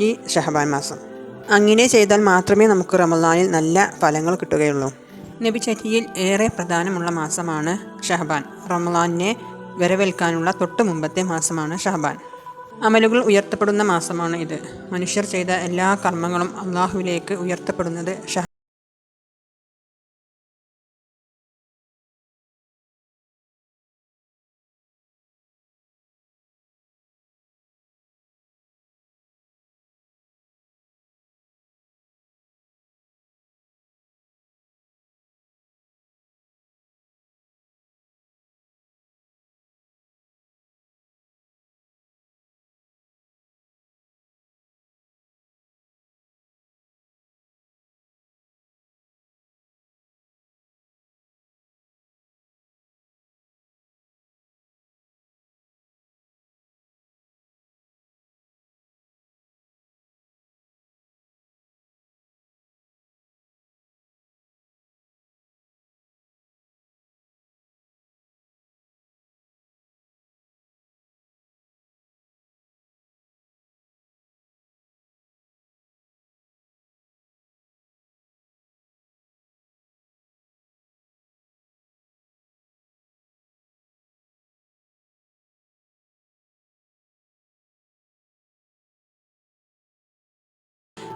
ഈ ഷഹബാൻ മാസം. അങ്ങനെ ചെയ്താൽ മാത്രമേ നമുക്ക് റമദാനിൽ നല്ല ഫലങ്ങൾ കിട്ടുകയുള്ളൂ. നബിചര്യയിൽ ഏറെ പ്രധാനമുള്ള മാസമാണ് ഷഹബാൻ. റമദാനിനെ വരവേൽക്കാനുള്ള തൊട്ട് മുമ്പത്തെ മാസമാണ് ഷഹബാൻ. അമലുകൾ ഉയർത്തപ്പെടുന്ന മാസമാണ് ഇത്. മനുഷ്യർ ചെയ്ത എല്ലാ കർമ്മങ്ങളും അള്ളാഹുവിലേക്ക് ഉയർത്തപ്പെടുന്നത് ഷഹ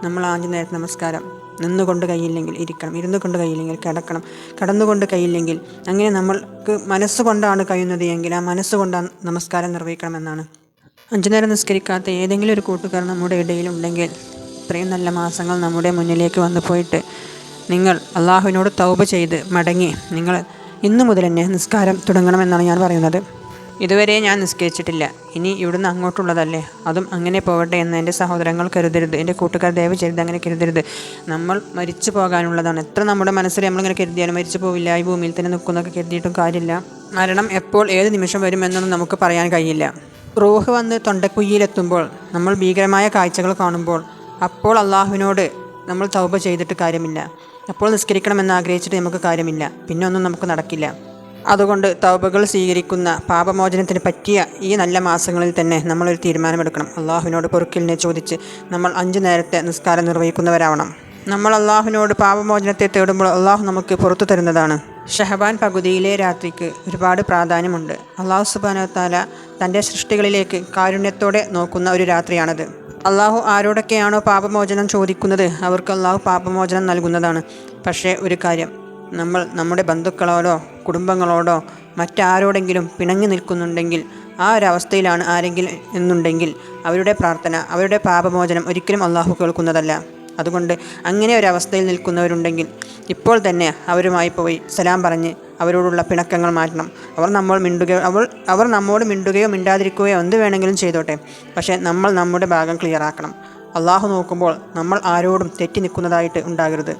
നമ്മൾ ആദ്യ നേരത്തെ നമസ്കാരം. നിന്നുകൊണ്ട് കഴിയില്ലെങ്കിൽ ഇരിക്കണം. ഇരുന്നു കൊണ്ട് കഴിയില്ലെങ്കിൽ കിടക്കണം. കിടന്നുകൊണ്ട് കഴിയില്ലെങ്കിൽ അങ്ങനെ നമ്മൾക്ക് മനസ്സുകൊണ്ടാണ് കഴിയുന്നത് എങ്കിൽ ആ മനസ്സുകൊണ്ടാണ് നമസ്കാരം നിർവഹിക്കണമെന്നാണ് അഞ്ചു നേരം നിസ്കരിക്കാത്ത ഏതെങ്കിലും ഒരു കൂട്ടുകാർ നമ്മുടെ ഇടയിലുണ്ടെങ്കിൽ ഇത്രയും നല്ല മാസങ്ങൾ നമ്മുടെ മുന്നിലേക്ക് വന്നു പോയിട്ട് നിങ്ങൾ അള്ളാഹുവിനോട് തൗബ ചെയ്ത് മടങ്ങി നിങ്ങൾ ഇന്നു മുതൽ തന്നെ നിസ്കാരം തുടങ്ങണമെന്നാണ് ഞാൻ പറയുന്നത്. ഇതുവരെ ഞാൻ നിസ്കരിച്ചിട്ടില്ല. ഇനി ഇവിടുന്ന് അങ്ങോട്ടുള്ളതല്ലേ? അതും അങ്ങനെ പോകട്ടെ എന്ന് എന്റെ സഹോദരങ്ങൾ കരുതരുത്. എന്റെ കൂട്ടുകാർ ദയവ് ചെയ്ത് അങ്ങനെ കരുതരുത്. നമ്മൾ മരിച്ചു പോകാനുള്ളതാണ്. എത്ര നമ്മുടെ മനസ്സിൽ നമ്മളിങ്ങനെ കരുതിയാലും മരിച്ചു പോവില്ല ഈ ഭൂമിയിൽ തന്നെ നിൽക്കുന്നൊക്കെ കരുതിയിട്ടും കാര്യമില്ല. മരണം എപ്പോൾ ഏത് നിമിഷം വരുമെന്നൊന്നും നമുക്ക് പറയാൻ കഴിയില്ല. റൂഹ് വന്ന് തൊണ്ടക്കുയ്യിലെത്തുമ്പോൾ നമ്മൾ ഭീകരമായ കാഴ്ചകൾ കാണുമ്പോൾ അപ്പോൾ അള്ളാഹുവിനോട് നമ്മൾ തൗബ ചെയ്തിട്ട് കാര്യമില്ല. അപ്പോൾ നിസ്കരിക്കണമെന്ന് ആഗ്രഹിച്ചിട്ട് നമുക്ക് കാര്യമില്ല. പിന്നെ ഒന്നും നമുക്ക് നടക്കില്ല. അതുകൊണ്ട് തൗബകൾ സ്വീകരിക്കുന്ന പാപമോചനത്തിന് പറ്റിയ ഈ നല്ല മാസങ്ങളിൽ തന്നെ നമ്മളൊരു തീരുമാനമെടുക്കണം. അള്ളാഹുവിനോട് പൊറുക്കലിനെ ചോദിച്ച് നമ്മൾ അഞ്ചു നേരത്തെ നിസ്കാരം നിർവഹിക്കുന്നവരാവണം. നമ്മൾ അള്ളാഹുവിനോട് പാപമോചനത്തെ തേടുമ്പോൾ അള്ളാഹു നമുക്ക് പുറത്തു തരുന്നതാണ്. ഷഹബാൻ പകുതിയിലെ രാത്രിക്ക് ഒരുപാട് പ്രാധാന്യമുണ്ട്. അള്ളാഹു സുബാനത്താല തന്റെ സൃഷ്ടികളിലേക്ക് കാരുണ്യത്തോടെ നോക്കുന്ന ഒരു രാത്രിയാണത്. അള്ളാഹു ആരോടൊക്കെയാണോ പാപമോചനം ചോദിക്കുന്നത് അവർക്ക് അള്ളാഹു പാപമോചനം നൽകുന്നതാണ്. പക്ഷേ ഒരു കാര്യം നമ്മൾ നമ്മുടെ ബന്ധുക്കളോടോ കുടുംബങ്ങളോടോ മറ്റാരോടെങ്കിലും പിണങ്ങി നിൽക്കുന്നുണ്ടെങ്കിൽ ആ ഒരവസ്ഥയിലാണ് ആരെങ്കിലും എന്നുണ്ടെങ്കിൽ അവരുടെ പ്രാർത്ഥന അവരുടെ പാപമോചനം ഒരിക്കലും അള്ളാഹു കേൾക്കുന്നതല്ല. അതുകൊണ്ട് അങ്ങനെ ഒരു അവസ്ഥയിൽ നിൽക്കുന്നവരുണ്ടെങ്കിൽ ഇപ്പോൾ തന്നെ അവരുമായി പോയി സലാം പറഞ്ഞ് അവരോടുള്ള പിണക്കങ്ങൾ മാറ്റണം. അവർ നമ്മൾ മിണ്ടുകയോ അവൾ അവർ നമ്മോട് മിണ്ടുകയോ മിണ്ടാതിരിക്കുകയോ എന്ത് വേണമെങ്കിലും ചെയ്തോട്ടെ. പക്ഷേ നമ്മൾ നമ്മുടെ ഭാഗം ക്ലിയറാക്കണം അള്ളാഹു നോക്കുമ്പോൾ നമ്മൾ ആരോടും തെറ്റി നിൽക്കുന്നതായിട്ട് ഉണ്ടാകരുത്.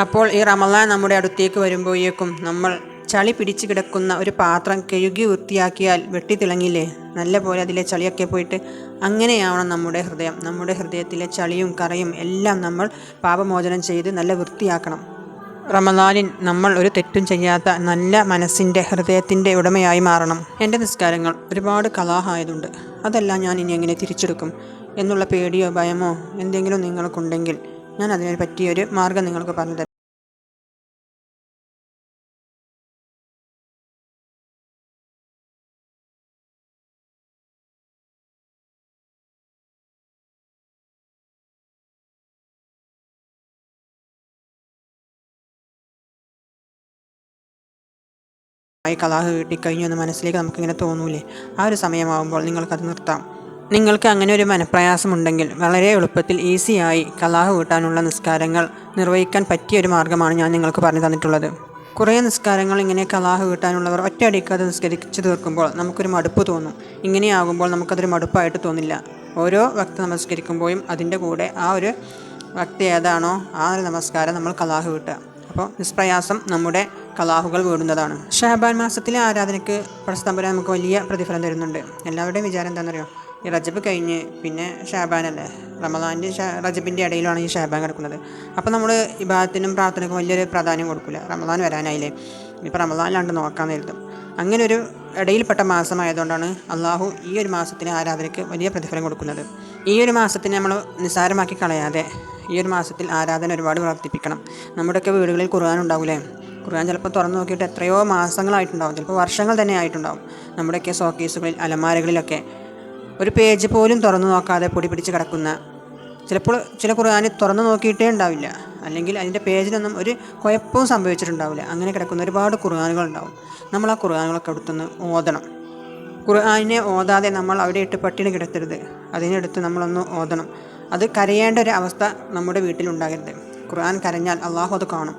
അപ്പോൾ ഈ റമലാൻ നമ്മുടെ അടുത്തേക്ക് വരുമ്പോഴേക്കും നമ്മൾ ചളി പിടിച്ചു കിടക്കുന്ന ഒരു പാത്രം കഴുകി വൃത്തിയാക്കിയാൽ വെട്ടിത്തിളങ്ങില്ലേ? നല്ല പോലെ അതിലെ ചളിയൊക്കെ പോയിട്ട് അങ്ങനെയാവണം നമ്മുടെ ഹൃദയം. നമ്മുടെ ഹൃദയത്തിലെ ചളിയും കറയും എല്ലാം നമ്മൾ പാപമോചനം ചെയ്ത് നല്ല വൃത്തിയാക്കണം. റമദാനിൽ നമ്മൾ ഒരു തെറ്റും ചെയ്യാത്ത നല്ല മനസ്സിന്റെ ഹൃദയത്തിന്റെ ഉടമയായി മാറണം. എന്റെ നിസ്കാരങ്ങൾ ഒരുപാട് കലാഹായതുണ്ട്. അതെല്ലാം ഞാൻ ഇനി എങ്ങനെ തിരിച്ചെടുക്കും? എന്നുള്ള പേടിയോ ഭയമോ എന്തെങ്കിലും നിങ്ങൾക്കുണ്ടെങ്കിൽ ഞാൻ അതിനെ പറ്റിയൊരു മാർഗം നിങ്ങൾക്ക് പറഞ്ഞു തരാം. കലാഹ് കിട്ടിക്കഴിഞ്ഞു എന്ന് മനസ്സിലേക്ക് നമുക്കിങ്ങനെ തോന്നൂലേ? ആ ഒരു സമയമാകുമ്പോൾ നിങ്ങൾക്കത് നിർത്താം. നിങ്ങൾക്ക് അങ്ങനെ ഒരു മനപ്രയാസമുണ്ടെങ്കിൽ വളരെ എളുപ്പത്തിൽ ഈസിയായി കലാഹ് കൂട്ടാനുള്ള നിസ്കാരങ്ങൾ നിർവഹിക്കാൻ പറ്റിയ ഒരു മാർഗമാണ് ഞാൻ നിങ്ങൾക്ക് പറഞ്ഞു തന്നിട്ടുള്ളത്. കുറേ നിസ്കാരങ്ങൾ ഇങ്ങനെ കലാഹ് വീട്ടാനുള്ളവർ ഒറ്റയടിക്കാതെ നിസ്കരിച്ചു തീർക്കുമ്പോൾ നമുക്കൊരു മടുപ്പ് തോന്നും. ഇങ്ങനെയാകുമ്പോൾ നമുക്കതൊരു മടുപ്പായിട്ട് തോന്നില്ല. ഓരോ ഭക്ത നമസ്കരിക്കുമ്പോഴും അതിന്റെ കൂടെ ആ ഒരു ഭക്തി ഏതാണോ ആ ഒരു നമസ്കാരം നമ്മൾ കലാഹ് വീട്ടുക അപ്പോൾ നിഷ്പ്രയാസം നമ്മുടെ കലാഹുകൾ വീടുന്നതാണ്. ഷഹബാൻ മാസത്തിലെ ആരാധനയ്ക്ക് പ്രസ്തംഭന നമുക്ക് വലിയ പ്രതിഫലം തരുന്നുണ്ട്. എല്ലാവരുടെയും വിചാരം എന്താണെന്നറിയോ? ഈ റജബ് കഴിഞ്ഞ് പിന്നെ ഷാബാനല്ലേ? റമദാന്റെ റജബിന്റെ ഇടയിലാണ് ഈ ഷാബാൻ കിടക്കുന്നത്. അപ്പോൾ നമ്മൾ ഇബാദത്തിനും പ്രാർത്ഥനയ്ക്കും വലിയൊരു പ്രാധാന്യം കൊടുക്കില്ല. റമദാൻ വരാനായില്ലേ? ഇപ്പോൾ റമദാനിലാണ്ട് നോക്കാൻ നേരിടും അങ്ങനെ ഒരു ഇടയിൽപ്പെട്ട മാസമായതുകൊണ്ടാണ് അള്ളാഹു ഈ ഒരു മാസത്തിന് ആരാധനയ്ക്ക് വലിയ പ്രതിഫലം കൊടുക്കുന്നത്. ഈ ഒരു മാസത്തിനെ നമ്മൾ നിസ്സാരമാക്കി കളയാതെ ഈ ഒരു മാസത്തിൽ ആരാധന ഒരുപാട് വർദ്ധിപ്പിക്കണം. നമ്മുടെയൊക്കെ വീടുകളിൽ ഖുർആൻ ഉണ്ടാവില്ലേ ഖുർആൻ ചിലപ്പോൾ തുറന്നു നോക്കിയിട്ട് എത്രയോ മാസങ്ങളായിട്ടുണ്ടാവും. ചിലപ്പോൾ വർഷങ്ങൾ തന്നെ ആയിട്ടുണ്ടാവും. നമ്മുടെയൊക്കെ സോക്കേസുകളിൽ അലമാരകളിലൊക്കെ ഒരു പേജ് പോലും തുറന്നു നോക്കാതെ പൊടി പിടിച്ച് കിടക്കുന്ന. ചിലപ്പോൾ ചില ഖുർആൻ തുറന്നു നോക്കിയിട്ടേ ഉണ്ടാവില്ല. അല്ലെങ്കിൽ അതിന്റെ പേജിനൊന്നും ഒരു കുഴപ്പവും സംഭവിച്ചിട്ടുണ്ടാവില്ല. അങ്ങനെ കിടക്കുന്ന ഒരുപാട് ഖുർആാനുകൾ ഉണ്ടാവും നമ്മൾ ആ ഖുർആാനുകളൊക്കെ എടുത്തുനിന്ന് ഓതണം. ഖുർആാനിനെ ഓതാതെ നമ്മൾ അവിടെ ഇട്ട് പട്ടിണി കിടത്തരുത്. അതിനെടുത്ത് നമ്മളൊന്ന് ഓതണം. അത് കരയേണ്ട ഒരു അവസ്ഥ നമ്മുടെ വീട്ടിലുണ്ടാകരുത് ഖുർആൻ കരഞ്ഞാൽ അള്ളാഹു അത് കാണും.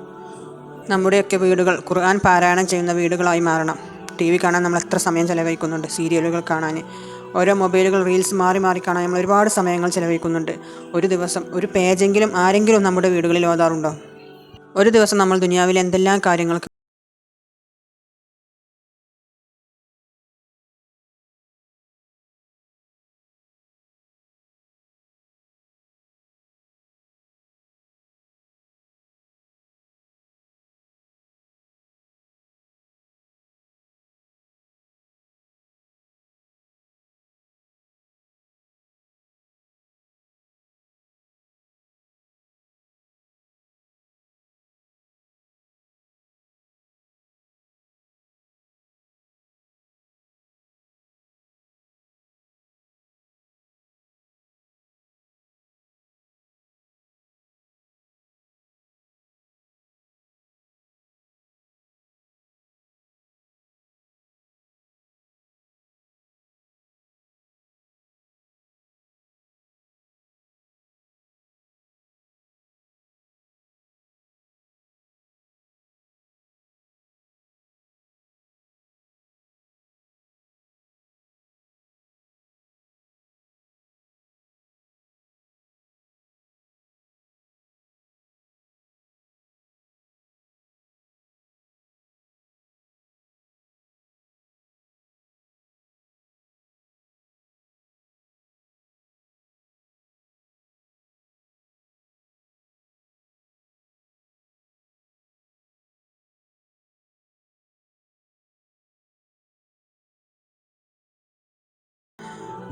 നമ്മുടെയൊക്കെ വീടുകൾ ഖുർആൻ പാരായണം ചെയ്യുന്ന വീടുകളായി മാറണം. ടി വി കാണാൻ നമ്മൾ എത്ര സമയം ചിലവഴിക്കുന്നുണ്ട്? സീരിയലുകൾ കാണാൻ. ഓരോ മൊബൈലുകൾ റീൽസ് മാറി മാറി കാണാൻ നമ്മൾ ഒരുപാട് സമയങ്ങൾ ചിലവഴിക്കുന്നുണ്ട്. ഒരു ദിവസം ഒരു പേജെങ്കിലും ആരെങ്കിലും നമ്മുടെ വീടുകളിൽ ഓതാറുണ്ടോ? ഒരു ദിവസം നമ്മൾ ദുനിയാവിലെ എന്തെല്ലാം കാര്യങ്ങൾക്ക്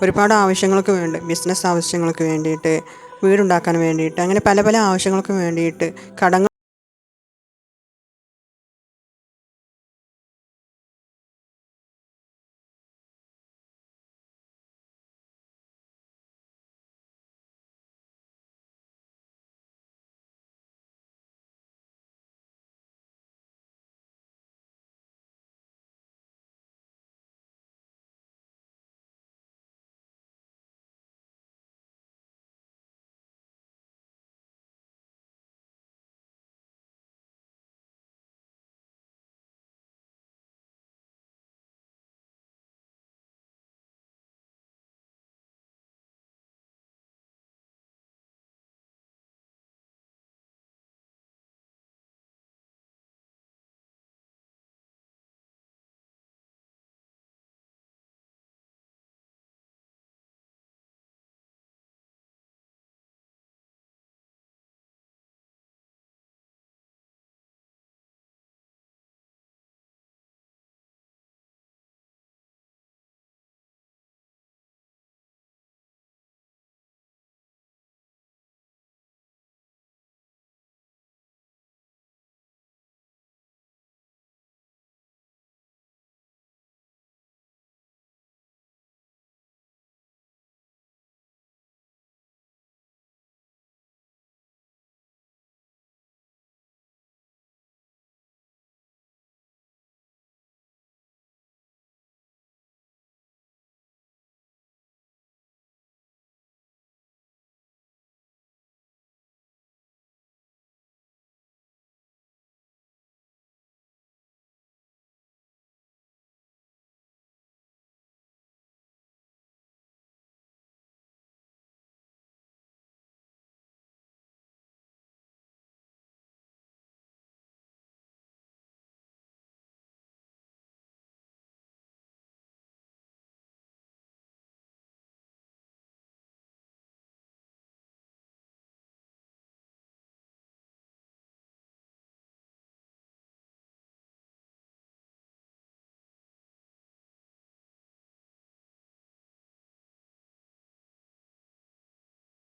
ഒരുപാട് ആവശ്യങ്ങൾക്ക് വേണ്ടി ബിസിനസ് ആവശ്യങ്ങൾക്ക് വേണ്ടിയിട്ട് വീടുണ്ടാക്കാൻ വേണ്ടിയിട്ട് അങ്ങനെ പല പല ആവശ്യങ്ങൾക്ക് വേണ്ടിയിട്ട് കടങ്ങൾ